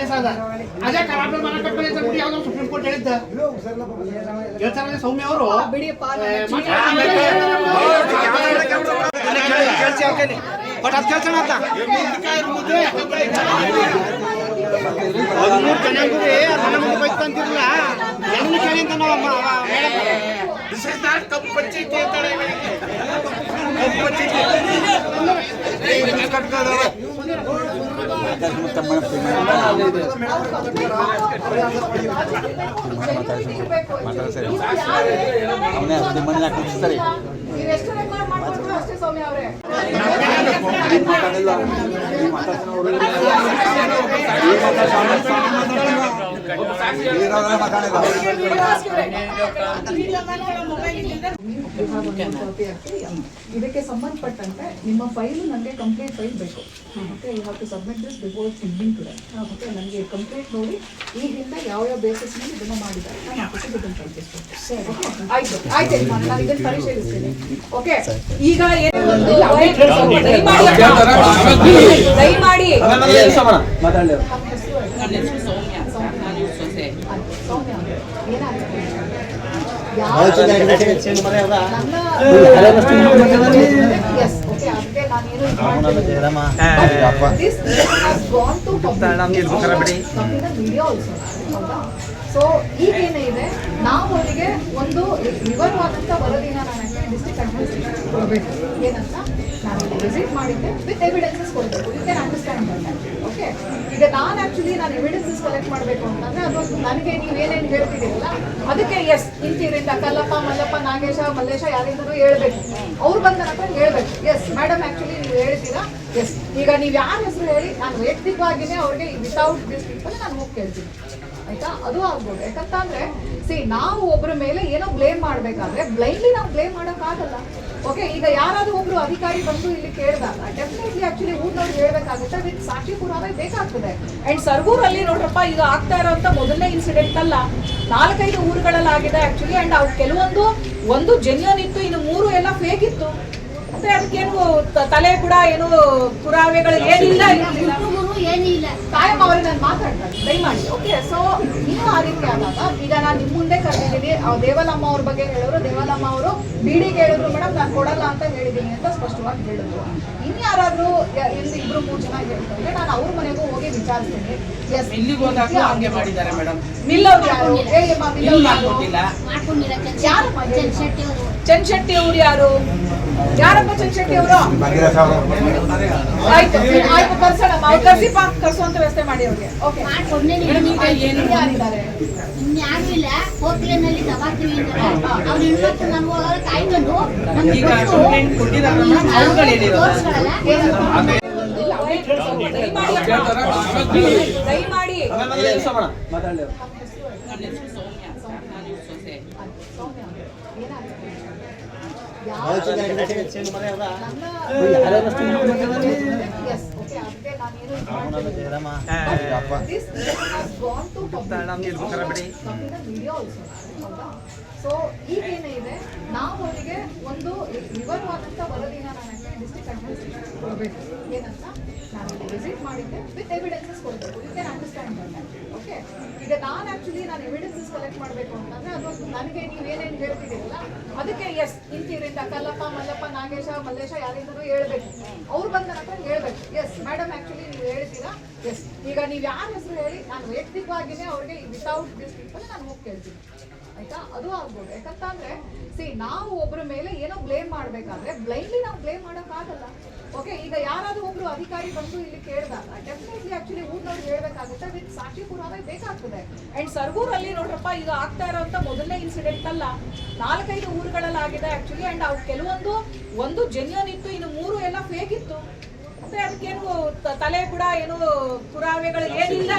ಆದೇಶ ಅದ ಅದೇ ಕರಾಬ್ ಮನ ಕಟ್ಕೊಳ್ಳಿ ಅಂತ ಬಿಟ್ಟು ಯಾವ್ದೋ ಸುಪ್ರೀಂ ಕೋರ್ಟ್ ಹೇಳಿದ್ದ ಹೇಳ್ತಾರೆ ಸೌಮ್ಯ ಅವರು ಬಿಡಿಯಪ್ಪ ಹದಿಮೂರು ಜನಾಂಗವೇ ಹಣ ಮುಗಿತು ಅಂತಿರಲ್ಲ ಹೆಣ್ಣು ಕೇಳಿ ಅಂತ ನಾವು ದಿಸ್ ಇಸ್ ನಾಟ್ ಕಪ್ ಪಂಚಾಯತಿ ಅಂತಾಳೆ ಕಪ್ ಅವನೇ ಮನೆ ಹಾಕಿಸ್ತಾರೆ ನೀವು ಸೌಮ್ಯ ಅವರೇ ಇದಕ್ಕೆ ಸಂಬಂಧಪಟ್ಟಂತೆ ನಿಮ್ಮ ಫೈಲ್ ನನಗೆ ಕಂಪ್ಲೀಟ್ ಫೈಲ್ ಬೇಕು. ಮತ್ತೆ you have to submit this before singing today okay ನನಗೆ ಕಂಪ್ಲೀಟ್ ನೋಡಿ ಈ ಹಿಂದೆ ಯಾವ ಯಾವ ಬೇಸಿಸ್ ಮೇಲೆ ಇದನ್ನು ಮಾಡಿದ್ದಾರೆ. ನಾನು ಆಫೀಸಿಗೆ ಇದನ್ನು ಕಳಿಸ್ಬೇಕು ಓಕೆ ಆಯ್ತು. ಆಯ್ತು ಯಜಮಾನ, ನಾನು ಇದನ್ನು ಪರಿಶೀಲಿಸ್ತೀನಿ. ಓಕೆ ಈಗ ಏನು ಒಂದು ದಯಮಾಡಿ. ಮಾತಾಡಲಿ ಸೊ ಈಗೇನಿದೆ ನಾವು ಅವರಿಗೆ ಒಂದು ವಿವರವಾದಂಥ ವರದಿನ ನಾನು ಡಿಸ್ಟ್ರಿಕ್ಟ್ ಅಡ್ಮಿನಿಸ್ಟ್ರೇಷನ್ ಕೊಡಬೇಕು ಏನಂತ ನಾನು ವಿಸಿಟ್ ಮಾಡಿದ್ದೆ ವಿತ್ ಎವಿಡೆನ್ಸಸ್ ಕೊಡಬೇಕು ಯು ಕ್ಯಾನ್ ಓಕೆ ಈಗ ನಾನು ಆಕ್ಚುಲಿ ನಾನು ಎವಿಡೆನ್ಸಸ್ ಕಲೆಕ್ಟ್ ಮಾಡಬೇಕು ಅಂತಂದ್ರೆ ಅದು ನನಗೆ ನೀವು ಏನೇನು ಹೇಳ್ತಿದ್ದೀರಲ್ಲ, ಅದಕ್ಕೆ ಎಸ್ ಇಂತಿರಿಂದ ಕಲ್ಲಪ್ಪ, ಮಲ್ಲಪ್ಪ, ನಾಗೇಶ, ಮಲ್ಲೇಶ ಯಾರಿಂದನೂ ಹೇಳ್ಬೇಕು. ಅವ್ರು ಬಂದ ನಂತರ ಹೇಳ್ಬೇಕು. ಎಸ್ ಮೇಡಮ್ ಆಕ್ಚುಲಿ ನೀವು ಹೇಳ್ತೀರಾ? ಎಸ್ ಈಗ ನೀವು ಯಾರ ಹೆಸರು ಹೇಳಿ, ನಾನು ವೈಯಕ್ತಿಕವಾಗಿನೇ ಅವ್ರಿಗೆ ವಿತೌಟ್ ದಿಸ್ ನಾನು ಹೋಗಿ ಕೇಳ್ತೀನಿ. ಆಯ್ತಾ? ಅದು ಆಗ್ಬೋದು. ಯಾಕಂತಂದ್ರೆ ಸಿ ನಾವು ಒಬ್ಬರ ಮೇಲೆ ಏನೋ ಬ್ಲೇಮ್ ಮಾಡ್ಬೇಕಾದ್ರೆ ಬ್ಲೈಂಡ್ಲಿ ನಾವು ಬ್ಲೇಮ್ ಮಾಡೋಕ್ಕಾಗಲ್ಲ. ಓಕೆ ಈಗ ಯಾರಾದ್ರೂ ಒಬ್ರು ಅಧಿಕಾರಿ ಬಂದು ಇಲ್ಲಿ ಕೇಳಿದಾಗ ಡೆಫಿನೆಟ್ಲಿ ಆಕ್ಚುಲಿ ಊರ್ನವ್ರು ಹೇಳ್ಬೇಕಾಗುತ್ತೆ ವಿತ್ ಸಾಕ್ಷಿ ಪುರಾವೆ ಬೇಕಾಗ್ತದೆ. ಅಂಡ್ ಸರ್ಗೂರಲ್ಲಿ ನೋಡ್ರಪ್ಪ, ಈಗ ಆಗ್ತಾ ಇರೋಂಥ ಮೊದಲನೇ ಇನ್ಸಿಡೆಂಟ್ ಅಲ್ಲ, ನಾಲ್ಕೈದು ಊರುಗಳಲ್ಲಿ ಆಗಿದೆ ಆಕ್ಚುಲಿ ಅಂಡ್ ಅವು ಕೆಲವೊಂದು, ಒಂದು ಜೆನ್ಯೂನ್ ಇತ್ತು, ಇನ್ನು ಮೂರು ಎಲ್ಲ ಫೇಕ್ ಇತ್ತು. ಮತ್ತೆ ಅದಕ್ಕೇನು ತಲೆ ಕೂಡ ಏನು ಪುರಾವೆಗಳು ಏನಿಲ್ಲ. ಏನಿಲ್ಲ. ಕಾಯಂ ಅವ್ರಿಗೆ ನಾನು ಮಾತಾಡ್ತಾರೆ. ದಯಮಾಡಿ ಓಕೆ ಸೊ ಇನ್ನೂ ಆ ರೀತಿ ಆದಾಗ ಈಗ ನಾನು ನಿಮ್ಮ ಮುಂದೆ ಕರೆದಿದ್ದೀನಿ. ದೇವಲಮ್ಮ ಅವ್ರ ಬಗ್ಗೆ ಹೇಳಿದ್ರು ದೇವಲಮ್ಮ ಅವರು ಬೀಡಿಗೆ ಹೇಳಿದ್ರು ಮೇಡಮ್ ನಾನು ಕೊಡಲ್ಲ ಅಂತ ಹೇಳಿದ್ದೀನಿ ಅಂತ ಸ್ಪಷ್ಟವಾಗಿ ಹೇಳಿದ್ರು. ಇನ್ಯಾರಾದ್ರೂ ಇಲ್ಲಿ ಇಬ್ರು ಮೂರು ಜನ ಹೇಳ್ತಾರೆ ನಾನು ಅವ್ರ ಮನೆಗೂ ಹೋಗಿ ವಿಚಾರಿಸ್ತೀನಿ. ಎಸ್ ಇಲ್ಲಿಗೆ ಹೋದಾಗ್ಲೂ ಹಂಗೆ ಮಾಡಿದ್ದಾರೆ ಮೇಡಮ್? ಮಿಲ್ ಅವ್ರು ಯಾರು ಏ ಅಮ್ಮ, ಮಿಲ್ ಅವ್ರು ಯಾರು? ಯಾರಮ್ಮ ಚಂದ್ ಶೆಟ್ಟಿ ಅವರು? ಯಾರು? ಯಾರಪ್ಪ ಚಂದ್ ಶೆಟ್ಟಿ ಅವರು? ಆಯ್ತು ಆಯ್ತು ಕರ್ಸೋಣ ಅವ್ರು ಕರ್ಸಿಪ್ಪ ಕರ್ಸುವಂತ ವ್ಯವಸ್ಥೆ ಮಾಡಿ ಅವ್ರಿಗೆ. ಓಕೆ ಇನ್ಯಾರು ಇಲ್ಲ ಹೋಗ್ಲೇನಲ್ಲಿ ತಗೋತೀವಿ ಅವ್ರ ಹೆಣ್ಮಕ್ಳು ನಮ್ಗೆ ಹೋಗೋರು ಕಾಯ್ಕೊಂಡು ನಮ್ಗೆ ತೋರ್ಸ್ಕೊಳಲ್ಲ. ದಯಮಾಡಿ. ಸೊ ಈಗೇನಿದೆ ನಾವು ಅವರಿಗೆ ಒಂದು ವಿವರವಾದಂತ ವರದಿನ ನಾನು ಏನಂತ ನಾನು ವಿಸಿಟ್ ಮಾಡಿದ್ದೆ ವಿತ್ ಎವಿಡೆನ್ಸಸ್ ಕೊಡಬೇಕು ಯು ಕ್ಯಾನ್ ಅಂಡರ್ಸ್ಟ್ಯಾಂಡ್ ಓಕೆ ಈಗ ನಾನು ಆಕ್ಚುಲಿ ನಾನು ಎವಿಡೆನ್ಸಸ್ ಕಲೆಕ್ಟ್ ಮಾಡಬೇಕು ಅಂತಂದ್ರೆ ಅದು ನನಗೆ ನೀವು ಏನೇನು ಹೇಳ್ತಿದ್ದೀರಲ್ಲ ಅದಕ್ಕೆ ಎಸ್ ಇಂತಿರಿಂದ ಕಲ್ಲಪ್ಪ ಮಲ್ಲಪ್ಪ ನಾಗೇಶ ಮಲ್ಲೇಶ ಯಾರಿಂದನೂ ಹೇಳ್ಬೇಕು ಅವ್ರು ಬಂದ ನಂತರ ಹೇಳ್ಬೇಕು ಎಸ್ ಮೇಡಮ್ ಆಕ್ಚುಲಿ ನೀವು ಹೇಳ್ತೀರಾ ಎಸ್ ಈಗ ನೀವು ಯಾರ ಹೆಸರು ಹೇಳಿ ನಾನು ವೈಯಕ್ತಿಕವಾಗಿನೇ ಅವ್ರಿಗೆ ವಿತೌಟ್ ದಿಸ್ ಪೀಪಲ್ ನಾನು ಹೋಗಿ ಕೇಳ್ತೀನಿ ಆಯ್ತಾ ಅದು ಆಗ್ಬೋದು ಯಾಕಂತಂದ್ರೆ ಸಿ ನಾವು ಒಬ್ಬರ ಮೇಲೆ ಏನೋ ಬ್ಲೇಮ್ ಮಾಡ್ಬೇಕಾದ್ರೆ ಬ್ಲೈಂಡ್ಲಿ ನಾವು ಬ್ಲೇಮ್ ಮಾಡೋಕ್ಕಾಗಲ್ಲ ಯಾರಾದ್ರೂ ಒಬ್ರು ಅಧಿಕಾರಿ ಬಂದು ಇಲ್ಲಿ ಕೇಳಿದಾಗ ಡೆಫಿನೆಟ್ಲಿ ಆಕ್ಚುಲಿ ಊರ್ನವ್ರು ಹೇಳ್ಬೇಕಾಗುತ್ತೆ, ವಿತ್ ಸಾಕ್ಷಿ ಪುರಾವೆ ಬೇಕಾಗ್ತದೆ. ಅಂಡ್ ಸರ್ಗೂರಲ್ಲಿ ನೋಡ್ರಪ್ಪ ಈಗ ಆಗ್ತಾ ಇರೋಂಥ ಮೊದಲನೇ ಇನ್ಸಿಡೆಂಟ್ ಅಲ್ಲ. ನಾಲ್ಕೈದು ಊರುಗಳಲ್ಲಿ ಆಗಿದೆ ಆಕ್ಚುಲಿ ಅಂಡ್ ಅವು ಕೆಲವೊಂದು, ಒಂದು ಜೆನ್ಯೂನ್ ಇತ್ತು, ಇನ್ನು ಮೂರು ಎಲ್ಲ ಫೇಕ್ ಇತ್ತು. ಅದಕ್ಕೇನು ತಲೆ ಕೂಡ ಏನು ಪುರಾವೆಗಳು ಏನಿಲ್ಲ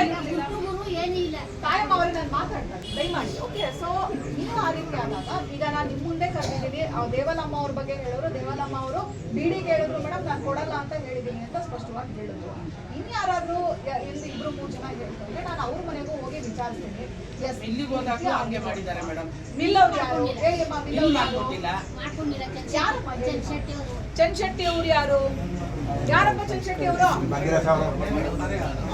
ಏನಿಲ್ಲ. ಕಾಯಂ ಅವ್ರಿಗೆ ನಾನು ಮಾತಾಡ್ತಾರೆ ದಯಮಾಡಿ. ಓಕೆ ಸೊ ಇನ್ನೂ ಆ ರೀತಿ ಆದಾಗ ಈಗ ನಾನು ನಿಮ್ಮ ಮುಂದೆ ಕರೆದಿದ್ದೀನಿ ದೇವಲಮ್ಮ ಅವ್ರ ಬಗ್ಗೆ ಹೇಳಿದ್ರು ದೇವಲಮ್ಮ ಅವರು ಬಿಡಿ ಹೇಳಿದ್ರು ಮೇಡಮ್ ನಾನು ಕೊಡಲ್ಲ ಅಂತ ಹೇಳಿದ್ದೀನಿ ಅಂತ ಸ್ಪಷ್ಟವಾಗಿ ಹೇಳಿದ್ರು. ಇನ್ಯಾರಾದ್ರೂ ಇಲ್ಲಿ ಇಬ್ರು ಮೂರು ಜನ ಹೇಳ್ತಾರೆ ನಾನು ಅವ್ರ ಮನೆಗೂ ಹೋಗಿ ವಿಚಾರಿಸ್ತೀನಿ. ಅವ್ರು ಅವ್ರು ಅವರು. ಚಂದ್ ಶೆಟ್ಟಿ ಅವ್ರು ಯಾರು? ಯಾರಪ್ಪ ಚಂದ್ ಶೆಟ್ಟಿ ಅವರು?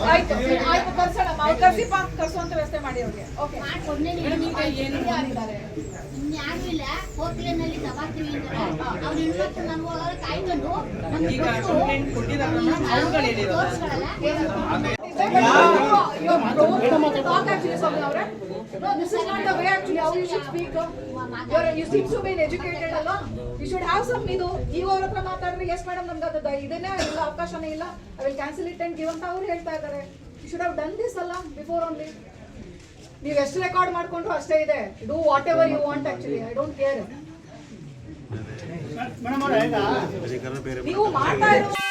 ಆಯ್ತು ಆಯ್ತು ಕರ್ಸೋಣ ಅವ್ರು ಕರ್ಸಿಪ್ಪ ಕರ್ಸುವಂತ ವ್ಯವಸ್ಥೆ ಮಾಡಿ ಅವ್ರಿಗೆ. ಓಕೆ ಇನ್ಯಾರು ಇಲ್ಲ ಹೋಟ್ಲಿನಲ್ಲಿ ತಗೋತೀವಿ ಅಂತಾರೆ ಅವ್ರ ಹೆಣ್ಮಕ್ಳು ನನ್ಗೆ ಹೋಗೋರು ಕಾಯ್ಕೊಂಡು ನಮ್ಗೆ ಈಗ No, this is not the way actually how you should speak. You're, you seem to be an educated ಅಲ್ಲ you should have some ಇದು ಈಗ ಅವ್ರ ಹತ್ರ ಮಾತಾಡಿದ್ರೆ ಎಸ್ ಮೇಡಮ್ ನಮ್ಗೆ ಅದು ಇದನ್ನೇ ಇಲ್ಲ ಅವಕಾಶನೇ ಇಲ್ಲ. I will cancel it and give ಅಂತ ಅವ್ರು ಹೇಳ್ತಾ ಇದ್ದಾರೆ. You should have done this ಅಲ್ಲ ಬಿಫೋರ್ ಓನ್ಲಿ ನೀವು ಎಷ್ಟು ರೆಕಾರ್ಡ್ ಮಾಡ್ಕೊಂಡ್ರು ಅಷ್ಟೇ ಇದೆ. Do whatever you want actually I don't care ನೀವು ಮಾಡ್ತಾ ಇರೋ